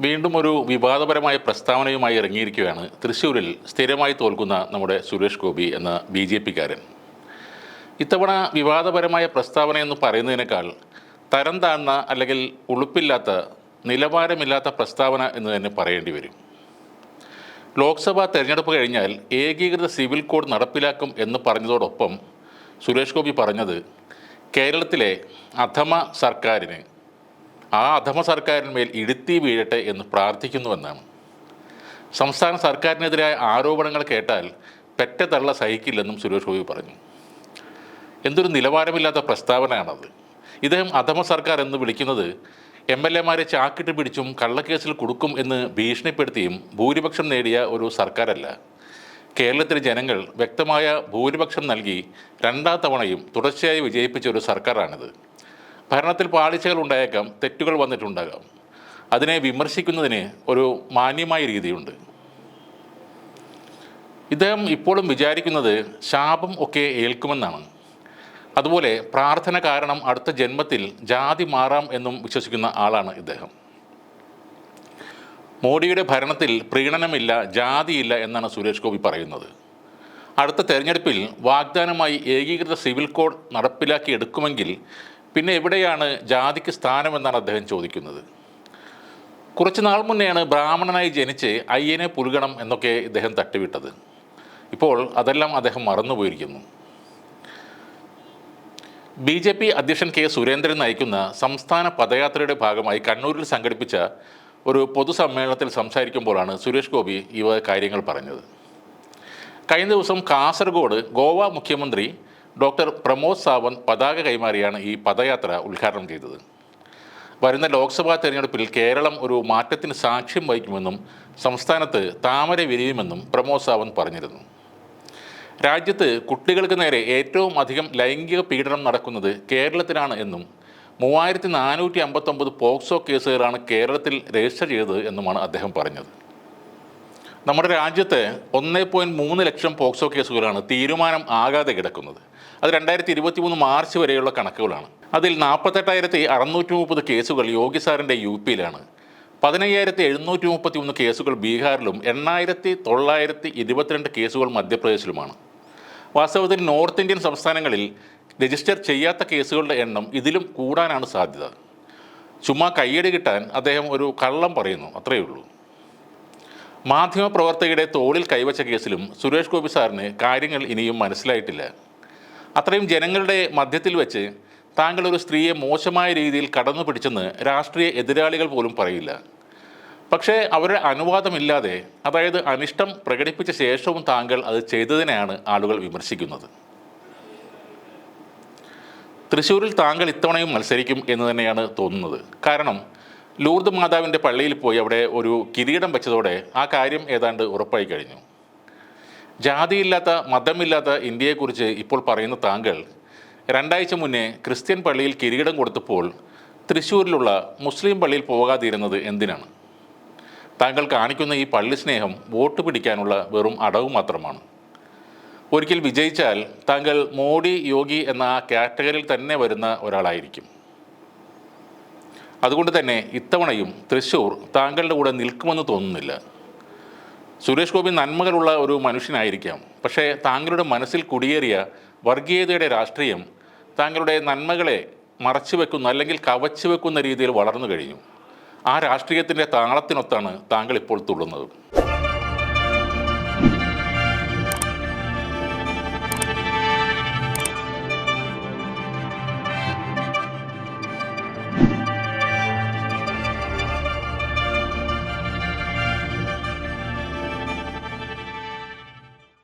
വീണ്ടും ഒരു വിവാദപരമായ പ്രസ്താവനയുമായി ഇറങ്ങിയിരിക്കുകയാണ്. തൃശ്ശൂരിൽ സ്ഥിരമായി തോൽക്കുന്ന നമ്മുടെ സുരേഷ് ഗോപി എന്ന ബി ജെ പിക്കാരൻ. ഇത്തവണ വിവാദപരമായ പ്രസ്താവന എന്ന് പറയുന്നതിനേക്കാൾ തരം താഴ്ന്ന അല്ലെങ്കിൽ ഉളുപ്പില്ലാത്ത നിലവാരമില്ലാത്ത പ്രസ്താവന എന്ന് തന്നെ പറയേണ്ടി വരും. ലോക്സഭാ തെരഞ്ഞെടുപ്പ് കഴിഞ്ഞാൽ ഏകീകൃത സിവിൽ കോഡ് നടപ്പിലാക്കും എന്ന് പറഞ്ഞതോടൊപ്പം സുരേഷ് ഗോപി പറഞ്ഞത് കേരളത്തിലെ അധമ സർക്കാരിന് ആ അധമ സർക്കാരിന്മേൽ ഇടുത്തി വീഴട്ടെ എന്ന് പ്രാർത്ഥിക്കുന്നുവെന്നാണ്. സംസ്ഥാന സർക്കാരിനെതിരായ ആരോപണങ്ങൾ കേട്ടാൽ പെറ്റ തള്ള സഹിക്കില്ലെന്നും സുരേഷ് ഗോപി പറഞ്ഞു. എന്തൊരു നിലവാരമില്ലാത്ത പ്രസ്താവനയാണത്. ഇദ്ദേഹം അധമ സർക്കാർ എന്ന് വിളിക്കുന്നത് എം എൽ എമാരെ ചാക്കിട്ട് പിടിച്ചും കള്ളക്കേസിൽ കൊടുക്കും എന്ന് ഭീഷണിപ്പെടുത്തിയും ഭൂരിപക്ഷം നേടിയ ഒരു സർക്കാരല്ല. കേരളത്തിലെ ജനങ്ങൾ വ്യക്തമായ ഭൂരിപക്ഷം നൽകി രണ്ടാം തവണയും തുടർച്ചയായി വിജയിപ്പിച്ച ഒരു സർക്കാരാണിത്. ഭരണത്തിൽ പാളിച്ചകൾ ഉണ്ടായേക്കാം തെറ്റുകൾ വന്നിട്ടുണ്ടാകാം. അതിനെ വിമർശിക്കുന്നതിന് ഒരു മാന്യമായ രീതിയുണ്ട്. ഇദ്ദേഹം ഇപ്പോഴും വിചാരിക്കുന്നത് ശാപം ഒക്കെ ഏൽക്കുമെന്നാണ്. അതുപോലെ പ്രാർത്ഥന കാരണം അടുത്ത ജന്മത്തിൽ ജാതി മാറാം എന്നും വിശ്വസിക്കുന്ന ആളാണ് ഇദ്ദേഹം. മോഡിയുടെ ഭരണത്തിൽ പ്രീണനമില്ല ജാതിയില്ല എന്നാണ് സുരേഷ് ഗോപി പറയുന്നത്. അടുത്ത തെരഞ്ഞെടുപ്പിൽ വാഗ്ദാനമായി ഏകീകൃത സിവിൽ കോഡ് നടപ്പിലാക്കി എടുക്കുമെങ്കിൽ പിന്നെ എവിടെയാണ് ജാതിക്ക് സ്ഥാനമെന്നാണ് അദ്ദേഹം ചോദിക്കുന്നത്. കുറച്ച് നാൾ മുന്നെയാണ് ബ്രാഹ്മണനായി ജനിച്ച് അയ്യനെ പുലുകണം എന്നൊക്കെ ഇദ്ദേഹം തട്ടിവിട്ടത്. ഇപ്പോൾ അതെല്ലാം അദ്ദേഹം മറന്നുപോയിരിക്കുന്നു. ബി ജെ പി അധ്യക്ഷൻ കെ സുരേന്ദ്രൻ നയിക്കുന്ന സംസ്ഥാന പദയാത്രയുടെ ഭാഗമായി കണ്ണൂരിൽ സംഘടിപ്പിച്ച ഒരു പൊതുസമ്മേളനത്തിൽ സംസാരിക്കുമ്പോഴാണ് സുരേഷ് ഗോപി ഇവ കാര്യങ്ങൾ പറഞ്ഞത്. കഴിഞ്ഞ ദിവസം കാസർഗോഡ് ഗോവ മുഖ്യമന്ത്രി ഡോക്ടർ പ്രമോദ് സാവന്ത് പതാക കൈമാറിയാണ് ഈ പദയാത്ര ഉദ്ഘാടനം ചെയ്തത്. വരുന്ന ലോക്സഭാ തെരഞ്ഞെടുപ്പിൽ കേരളം ഒരു മാറ്റത്തിന് സാക്ഷ്യം വഹിക്കുമെന്നും സംസ്ഥാനത്ത് താമര വിരിയുമെന്നും പ്രമോദ് സാവന്ത് പറഞ്ഞിരുന്നു. രാജ്യത്ത് കുട്ടികൾക്ക് നേരെ ഏറ്റവും അധികം ലൈംഗിക പീഡനം നടക്കുന്നത് കേരളത്തിലാണ് എന്നും മൂവായിരത്തി നാനൂറ്റി അമ്പത്തൊമ്പത് പോക്സോ കേസുകളാണ് കേരളത്തിൽ രജിസ്റ്റർ ചെയ്തത് എന്നുമാണ് അദ്ദേഹം പറഞ്ഞത്. നമ്മുടെ രാജ്യത്ത് ഒന്നേ പോയിന്റ് മൂന്ന് ലക്ഷം പോക്സോ കേസുകളാണ് തീരുമാനം ആകാതെ കിടക്കുന്നത്. അത് രണ്ടായിരത്തി ഇരുപത്തി മൂന്ന് മാർച്ച് വരെയുള്ള കണക്കുകളാണ്. അതിൽ നാൽപ്പത്തെട്ടായിരത്തി അറുന്നൂറ്റി മുപ്പത് കേസുകൾ യോഗി സാറിന്റെ യു പിയിലാണ്. പതിനയ്യായിരത്തി എഴുന്നൂറ്റി മുപ്പത്തി ഒന്ന് കേസുകൾ ബീഹാറിലും എണ്ണായിരത്തി തൊള്ളായിരത്തി ഇരുപത്തിരണ്ട് കേസുകൾ മധ്യപ്രദേശിലുമാണ്. വാസ്തവത്തിൽ നോർത്ത് ഇന്ത്യൻ സംസ്ഥാനങ്ങളിൽ രജിസ്റ്റർ ചെയ്യാത്ത കേസുകളുടെ എണ്ണം ഇതിലും കൂടാനാണ് സാധ്യത. ചുമ്മാ കയ്യടി കിട്ടാൻ അദ്ദേഹം ഒരു കള്ളം പറയുന്നു അത്രയേ ഉള്ളൂ. മാധ്യമപ്രവർത്തകയുടെ തോളിൽ കൈവച്ച കേസിലും സുരേഷ് ഗോപി സാറിന് കാര്യങ്ങൾ ഇനിയും മനസ്സിലായിട്ടില്ല. അത്രയും ജനങ്ങളുടെ മധ്യത്തിൽ വെച്ച് താങ്കൾ ഒരു സ്ത്രീയെ മോശമായ രീതിയിൽ കടന്നു പിടിച്ചെന്ന് രാഷ്ട്രീയ എതിരാളികൾ പോലും പറയില്ല. പക്ഷേ അവരുടെ അനുവാദമില്ലാതെ അതായത് അനിഷ്ടം പ്രകടിപ്പിച്ച ശേഷവും താങ്കൾ അത് ചെയ്തതിനെയാണ് ആളുകൾ വിമർശിക്കുന്നത്. തൃശ്ശൂരിൽ താങ്കൾ ഇത്തവണയും മത്സരിക്കും എന്ന് തന്നെയാണ് തോന്നുന്നത്. കാരണം ലൂർദ് മാതാവിന്റെ പള്ളിയിൽ പോയി അവിടെ ഒരു കിരീടം വെച്ചതോടെ ആ കാര്യം ഏതാണ്ട് ഉറപ്പായി കഴിഞ്ഞു. ജാതിയില്ലാത്ത മതമില്ലാത്ത ഇന്ത്യയെക്കുറിച്ച് ഇപ്പോൾ പറയുന്ന താങ്കൾ രണ്ടാഴ്ച മുന്നേ ക്രിസ്ത്യൻ പള്ളിയിൽ കിരീടം കൊടുത്തപ്പോൾ തൃശ്ശൂരിലുള്ള മുസ്ലിം പള്ളിയിൽ പോകാതിരുന്നത് എന്തിനാണ്? താങ്കൾ കാണിക്കുന്ന ഈ പള്ളി സ്നേഹം വോട്ട് പിടിക്കാനുള്ള വെറും അടവ് മാത്രമാണ്. ഒരിക്കൽ വിജയിച്ചാൽ താങ്കൾ മോഡി യോഗി എന്ന ആ കാറ്റഗറിയിൽ തന്നെ വരുന്ന ഒരാളായിരിക്കും. അതുകൊണ്ട് തന്നെ ഇത്തവണയും തൃശ്ശൂർ താങ്കളുടെ കൂടെ നിൽക്കുമെന്ന് തോന്നുന്നില്ല. സുരേഷ് ഗോപി നന്മകളുള്ള ഒരു മനുഷ്യനായിരിക്കാം. പക്ഷേ താങ്കളുടെ മനസ്സിൽ കുടിയേറിയ വർഗീയതയുടെ രാഷ്ട്രീയം താങ്കളുടെ നന്മകളെ മറച്ചു വെക്കുന്ന അല്ലെങ്കിൽ കവച്ചു വെക്കുന്ന രീതിയിൽ വളർന്നു കഴിഞ്ഞു. ആ രാഷ്ട്രീയത്തിന്റെ താളത്തിനൊത്താണ് താങ്കൾ ഇപ്പോൾ തുള്ളുന്നത്.